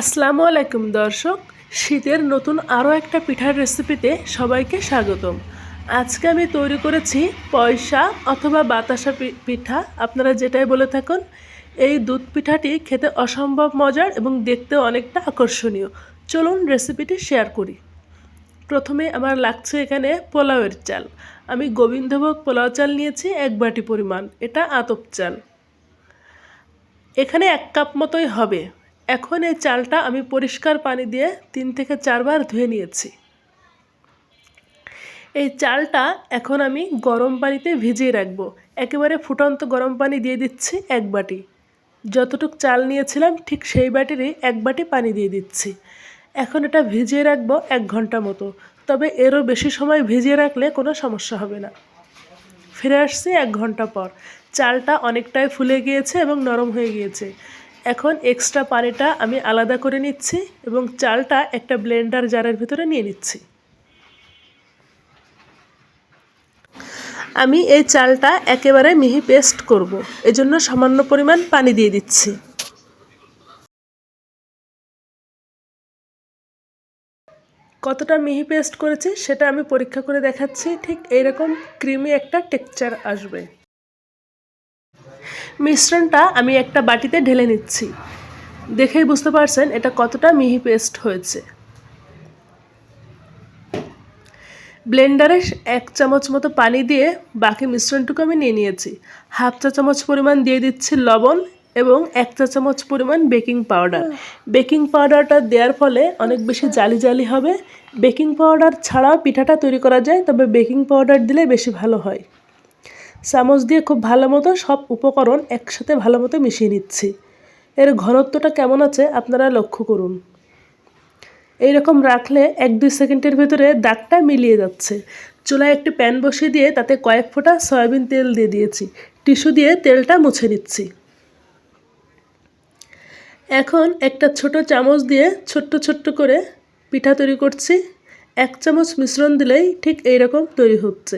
আসসালামু আলাইকুম, দর্শক। শীতের নতুন আরও একটা পিঠার রেসিপিতে সবাইকে স্বাগতম। আজকে আমি তৈরি করেছি পয়সা অথবা বাতাসা পিঠা। আপনারা যেটাই বলে থাকুন, এই দুধ পিঠাটি খেতে অসম্ভব মজার এবং দেখতে অনেকটা আকর্ষণীয়। চলুন রেসিপিটি শেয়ার করি। প্রথমে আমার লাগছে এখানে পোলাওয়ের চাল। আমি গোবিন্দভোগ পোলাও চাল নিয়েছি এক বাটি পরিমাণ। এটা আতপ চাল। এখানে এক কাপ মতোই হবে। এখন এই চালটা আমি পরিষ্কার পানি দিয়ে তিন থেকে চারবার ধুয়ে নিয়েছি। এই চালটা এখন আমি গরম পানিতে ভিজিয়ে রাখব। একেবারে ফুটন্ত গরম পানি দিয়ে দিচ্ছি এক বাটি। যতটুক চাল নিয়েছিলাম, ঠিক সেই বাটিরই এক বাটি পানি দিয়ে দিচ্ছি। এখন এটা ভিজিয়ে রাখব এক ঘণ্টা মতো। তবে এরও বেশি সময় ভিজিয়ে রাখলে কোনো সমস্যা হবে না। ফিরে আসছি এক ঘণ্টা পর। চালটা অনেকটাই ফুলে গিয়েছে এবং নরম হয়ে গিয়েছে। এখন এক্সট্রা পানিটা আমি আলাদা করে নিচ্ছি এবং চালটা একটা ব্লেন্ডার জারের ভিতরে নিয়ে নিচ্ছি। আমি এই চালটা একেবারে মিহি পেস্ট করব, এজন্য সামান্য পরিমাণ পানি দিয়ে দিচ্ছি। কতটা মিহি পেস্ট করেছি সেটা আমি পরীক্ষা করে দেখাচ্ছি, ঠিক এইরকম ক্রিমি একটা টেক্সচার আসবে। মিশ্রণটা আমি একটা বাটিতে ঢেলে নিচ্ছি। দেখেই বুঝতে পারছেন এটা কতটা মিহি পেস্ট হয়েছে। ব্লেন্ডারে এক চামচ মতো পানি দিয়ে বাকি মিশ্রণটুকু আমি নিয়ে নিয়েছি। হাফ চা চামচ পরিমাণ দিয়ে দিচ্ছি লবণ এবং এক চা চামচ পরিমাণ বেকিং পাউডার। বেকিং পাউডারটা দেওয়ার ফলে অনেক বেশি জালি জালি হবে। বেকিং পাউডার ছাড়াও পিঠাটা তৈরি করা যায়, তবে বেকিং পাউডার দিলে বেশি ভালো হয়। চামচ দিয়ে খুব ভালো মতো সব উপকরণ একসাথে ভালো মতো মিশিয়ে নিচ্ছি। এর ঘনত্বটা কেমন আছে আপনারা লক্ষ্য করুন। এইরকম রাখলে এক দুই সেকেন্ডের ভেতরে দাগটা মিলিয়ে যাচ্ছে। চুলায় একটি প্যান বসিয়ে দিয়ে তাতে কয়েক ফোঁটা সয়াবিন তেল দিয়ে দিয়েছি। টিস্যু দিয়ে তেলটা মুছে নিচ্ছি। এখন একটা ছোট চামচ দিয়ে ছোট্ট ছোট্ট করে পিঠা তৈরি করছি। এক চামচ মিশ্রণ দিলেই ঠিক এই রকম তৈরি হচ্ছে।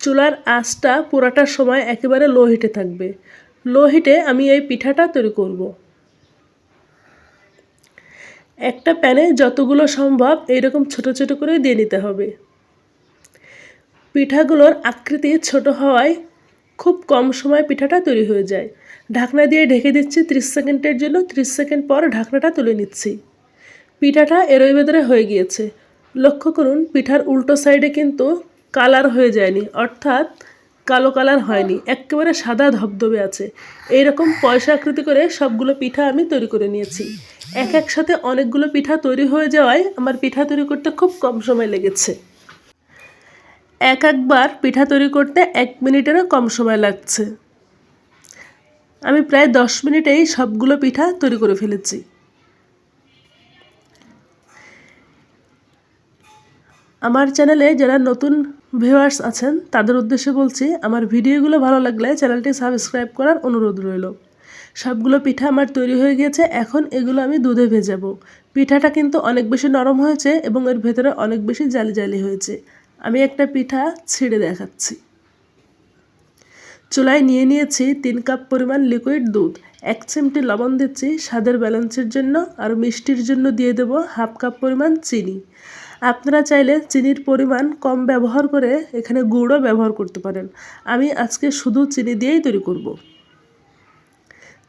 চুলার আঁচটা পোড়াটার সময় একেবারে লো হিটে থাকবে। লো হিটে আমি এই পিঠাটা তৈরি করব। একটা প্যানে যতগুলো সম্ভব এইরকম ছোট ছোট করে দিয়ে নিতে হবে। পিঠাগুলোর আকৃতি ছোট হওয়ায় খুব কম সময় পিঠাটা তৈরি হয়ে যায়। ঢাকনা দিয়ে ঢেকে দিচ্ছি ত্রিশ সেকেন্ডের জন্য। ত্রিশ সেকেন্ড পর ঢাকনাটা তুলে নিচ্ছি। পিঠাটা এরই ভেতরে হয়ে গিয়েছে। লক্ষ্য করুন, পিঠার উল্টো সাইডে কিন্তু কালার হয়ে যায়নি, অর্থাৎ কালো কালার হয়নি, একেবারে সাদা ধবধবে আছে। এইরকম পয়সা আকৃতি করে সবগুলো পিঠা আমি তৈরি করে নিয়েছি। এক একসাথে অনেকগুলো পিঠা তৈরি হয়ে যাওয়ায় আমার পিঠা তৈরি করতে খুব কম সময় লেগেছে। এক একবার পিঠা তৈরি করতে এক মিনিটেরও কম সময় লাগছে। আমি প্রায় দশ মিনিটেই সবগুলো পিঠা তৈরি করে ফেলেছি। আমার চ্যানেলে যারা নতুন ভিউয়ার্স আছেন, তাদের উদ্দেশ্যে বলছি, আমার ভিডিওগুলো ভালো লাগলে চ্যানেলটি সাবস্ক্রাইব করার অনুরোধ রইল। সবগুলো পিঠা আমার তৈরি হয়ে গিয়েছে, এখন এগুলো আমি দুধে ভেজাবো। পিঠাটা কিন্তু অনেক বেশি নরম হয়েছে এবং এর ভেতরে অনেক বেশি জালি জালি হয়েছে। আমি একটা পিঠা ছিঁড়ে দেখাচ্ছি। চুলায় নিয়ে নিয়েছি তিন কাপ পরিমাণ লিকুইড দুধ, এক চিমটি লবণ দিচ্ছি, স্বাদের ব্যালেন্সের জন্য, আর মিষ্টির জন্য দিয়ে দেবো হাফ কাপ পরিমাণ চিনি। আপনারা চাইলে চিনির পরিমাণ কম ব্যবহার করে এখানে গুড়ও ব্যবহার করতে পারেন। আমি আজকে শুধু চিনি দিয়েই তৈরি করব।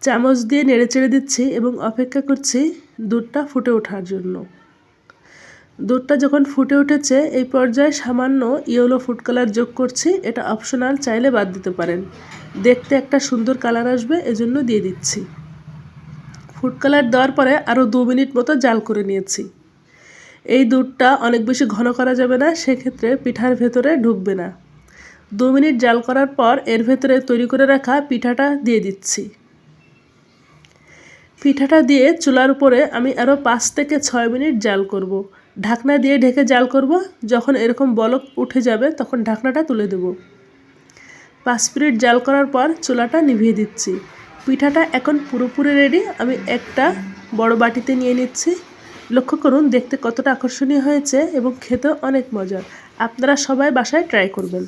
চামচ দিয়ে নেড়ে চেড়ে দিচ্ছি এবং অপেক্ষা করছি দুধটা ফুটে ওঠার জন্য। দুধটা যখন ফুটে উঠেছে, এই পর্যায়ে সামান্য ইয়েলো ফুড কালার যোগ করছি। এটা অপশনাল চাইলে বাদ দিতে পারেন। দেখতে একটা সুন্দর কালার আসবে, এজন্য দিয়ে দিচ্ছি। ফুড কালার দেওয়ার পরে আরও দু মিনিট মতো জাল করে নিয়েছি। এই দুধটা অনেক বেশি ঘন করা যাবে না, সেক্ষেত্রে পিঠার ভেতরে ঢুকবে না। দু মিনিট জাল করার পর এর ভেতরে তৈরি করে রাখা পিঠাটা দিয়ে দিচ্ছি। পিঠাটা দিয়ে চুলার উপরে আমি আরও পাঁচ থেকে ছয় মিনিট জাল করব। ঢাকনা দিয়ে ঢেকে জাল করব, যখন এরকম বলক উঠে যাবে তখন ঢাকনাটা তুলে দেব। পাঁচ মিনিট জাল করার পর চুলাটা নিভিয়ে দিচ্ছি। পিঠাটা এখন পুরোপুরি রেডি আমি একটা বড় বাটিতে নিয়ে নিচ্ছি। লক্ষ্য করুন, দেখতে কতটা আকর্ষণীয় হয়েছে এবং খেতেও অনেক মজার। আপনারা সবাই বাসায় ট্রাই করবেন।